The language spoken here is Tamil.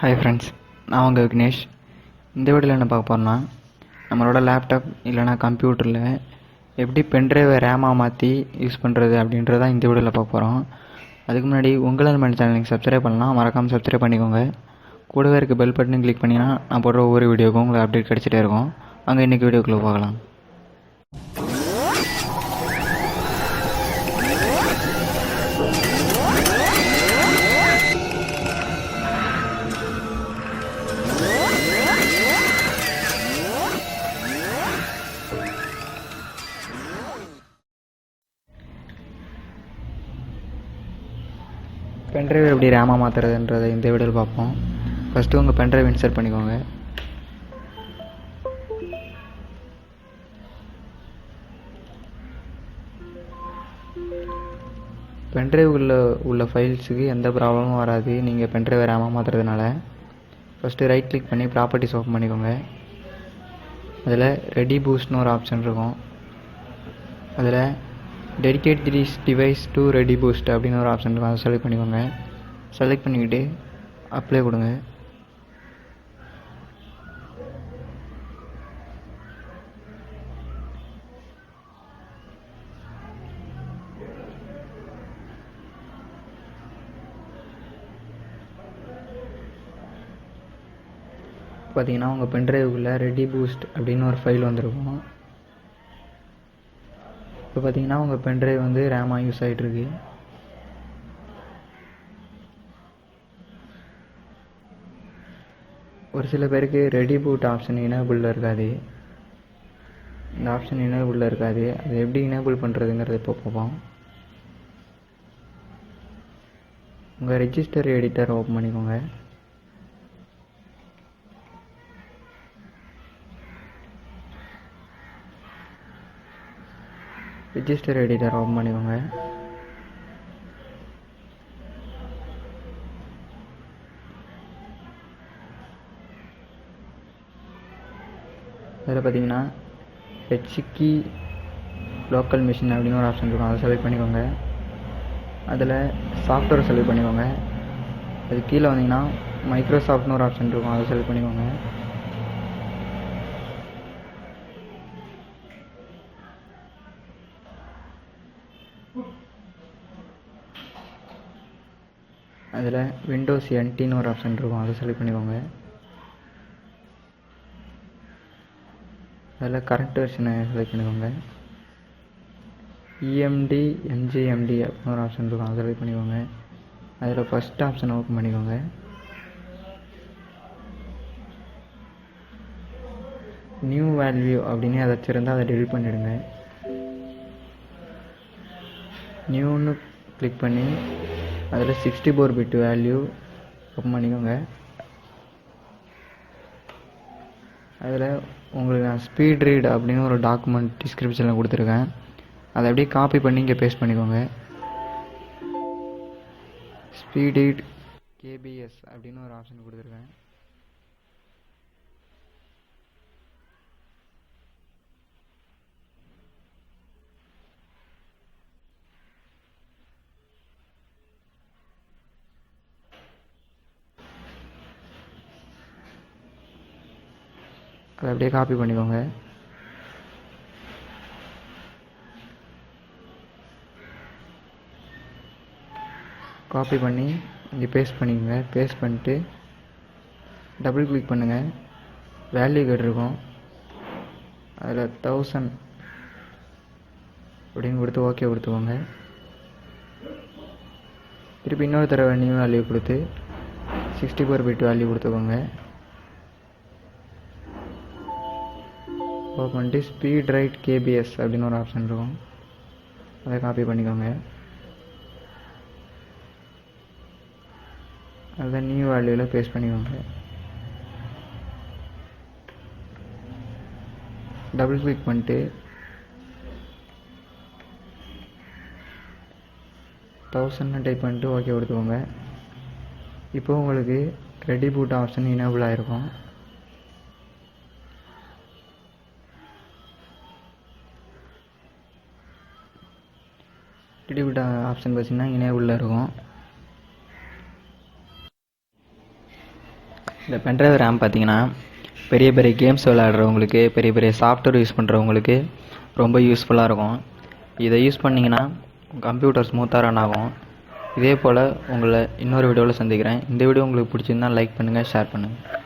ஹாய் ஃப்ரெண்ட்ஸ் நான் உங்கள் விக்னேஷ். இந்த வீடியோவில் என்ன பார்க்க போகிறோன்னா நம்மளோட லேப்டாப் இல்லைனா கம்ப்யூட்டரில் எப்படி பென்ட்ரைவை ரேமாக மாற்றி யூஸ் பண்ணுறது அப்படின்றத இந்த வீடியோவில் பார்க்க போகிறோம் அதுக்கு முன்னாடி உங்களால் மேலே சேனலுக்கு சப்ஸ்கிரைப் பண்ணலாம் மறக்காமல் சப்ஸ்கிரைப் பண்ணிக்கோங்க. கூடவே இருக்க பெல் பட்டனும் கிளிக் பண்ணிங்கன்னா நான் போடுற ஒவ்வொரு வீடியோக்கும் உங்களுக்கு அப்டேட் கிடச்சிட்டே இருக்கும். அங்கே இன்றைக்கி வீடியோக்குள்ளே பார்க்கலாம் பென்ட்ரைவ் எப்படி ரேமாக மாற்றுறதுன்றதை இந்த வீடியோவில் பார்ப்போம். ஃபஸ்ட்டு உங்கள் பென்ட்ரைவ் இன்சர்ட் பண்ணிக்கோங்க. பென்ட்ரைவ் உள்ள உள்ள ஃபைல்ஸுக்கு எந்த ப்ராப்ளமும் வராது. நீங்கள் பென்ட்ரைவை ரேமாக மாற்றுறதுனால ஃபஸ்ட்டு ரைட் கிளிக் பண்ணி ப்ராப்பர்ட்டிஸ் ஓப்பன் பண்ணிக்கோங்க. அதில் ரெடி பூஸ்ட்னு ஒரு ஆப்ஷன் இருக்கும். அதில் dedicate this device to ready boost அப்படின்னு ஒரு ஆப்ஷன் இருக்கும் அதை செலக்ட் பண்ணிக்கோங்க. செலக்ட் பண்ணிக்கிட்டு அப்ளை கொடுங்க. பார்த்தீங்கன்னா உங்கள் பென்ட்ரைவுக்குள்ளே ரெடி பூஸ்ட் அப்படின்னு ஒரு ஃபைல் வந்திருக்கும். இப்போ பார்த்தீங்கன்னா உங்கள் பென்ட்ரைவ் வந்து ரேமாக யூஸ் ஆகிட்டுருக்கு ஒரு சில பேருக்கு ரெடி பூட் ஆப்ஷன் இனேபிளில் இருக்காது. இந்த ஆப்ஷன் இனேபிளில் இருக்காது. அது எப்படி இனேபிள் பண்ணுறதுங்கிறத இப்போ பார்ப்போம். உங்கள் ரெஜிஸ்டர் எடிட்டர் ஓப்பன் பண்ணிக்கோங்க. ரிஜிஸ்டர் எடிட்டர் ஆன் பண்ணிக்கோங்க. அதில் பார்த்தீங்கன்னா ஹெச்கி லோக்கல் மிஷின் அப்படின்னு ஒரு ஆப்ஷன் இருக்கும். அதை செலக்ட் பண்ணிக்கோங்க. அதில் சாஃப்ட்வேர் செலக்ட் பண்ணிக்கோங்க. அது கீழே வந்தீங்கன்னா மைக்ரோசாஃப்ட்னு ஒரு ஆப்ஷன் இருக்கும். அதை செலக்ட் பண்ணிக்கோங்க. அதில் விண்டோஸ் என்டின்னு ஒரு ஆப்ஷன் இருக்கும். அதை செலக்ட் பண்ணிக்கோங்க. அதில் கரண்ட் வெர்ஷனை செலக்ட் பண்ணிக்கோங்க. இஎம்டி எம்ஜிஎம்டி அப்படின்னு ஒரு ஆப்ஷன் இருக்கும். அதை செலக்ட் பண்ணிக்கோங்க. அதில் ஃபஸ்ட் ஆப்ஷனை ஓப்பன் பண்ணிக்கோங்க. நியூ வேல்யூ அப்படின்னு ஏதாச்சும் இருந்தால் அதை டெலிட் பண்ணிவிடுங்க நியூன்னு கிளிக் பண்ணி அதில் sixty four bit value open பண்ணிக்கோங்க அதில் உங்களுக்கு நான் ஸ்பீட் ரீட் அப்படின்னு ஒரு டாக்குமெண்ட் டிஸ்கிரிப்ஷனில் கொடுத்துருக்கேன். அதை அப்படியே காப்பி பண்ணி இங்கே பேஸ்ட் பண்ணிக்கோங்க. ஸ்பீட் ரீட் கேபிஎஸ் அப்படின்னு ஒரு ஆப்ஷன் கொடுத்துருக்கேன். அதை அப்படியே காப்பி பண்ணிக்கோங்க. காப்பி பண்ணி இங்கே பேஸ்ட் பண்ணிக்கோங்க. பேஸ்ட் பண்ணிட்டு டபுள் கிளிக் பண்ணுங்கள் வேல்யூ கேட்டிருக்கோம் அதில் தௌசண்ட் அப்படின்னு கொடுத்து ஓகே கொடுத்துக்கோங்க. திருப்பி இன்னொரு தடவை நியூ வேல்யூ கொடுத்து சிக்ஸ்டி ஃபோர் பிட் வேல்யூ கொடுத்துக்கோங்க. ஓப்பன் பண்ணிட்டு ஸ்பீட் ரைட் கேபிஎஸ் அப்படின்னு ஒரு ஆப்ஷன் இருக்கும். அதை காப்பி பண்ணிக்கோங்க. அதை நியூ வேல்யூவில் பேஸ்ட் பண்ணிக்கோங்க. டபுள் கிளிக் பண்ணிட்டு தௌசண்ட்னு டைப் பண்ணிட்டு ஓகே கொடுத்துக்கோங்க. இப்போ உங்களுக்கு ரெடி பூட் ஆப்ஷன் இனேபிள் ஆகிருக்கும் டிடிபிட் ஆப்ஷன் பார்த்தீங்கன்னா இனேபிளில் இருக்கும். இந்த பென்ட்ரைவ் ரேம் பார்த்தீங்கன்னா பெரிய பெரிய கேம்ஸ் விளையாடுறவங்களுக்கு பெரிய பெரிய சாஃப்ட்வேர் யூஸ் பண்ணுறவங்களுக்கு ரொம்ப யூஸ்ஃபுல்லாக இருக்கும். இதை யூஸ் பண்ணிங்கன்னா கம்ப்யூட்டர் ஸ்மூத்தாக ரன் ஆகும். இதே போல் உங்களை இன்னொரு வீடியோவில் சந்திக்கிறேன். இந்த வீடியோ உங்களுக்கு பிடிச்சிருந்தா லைக் பண்ணுங்கள் ஷேர் பண்ணுங்கள்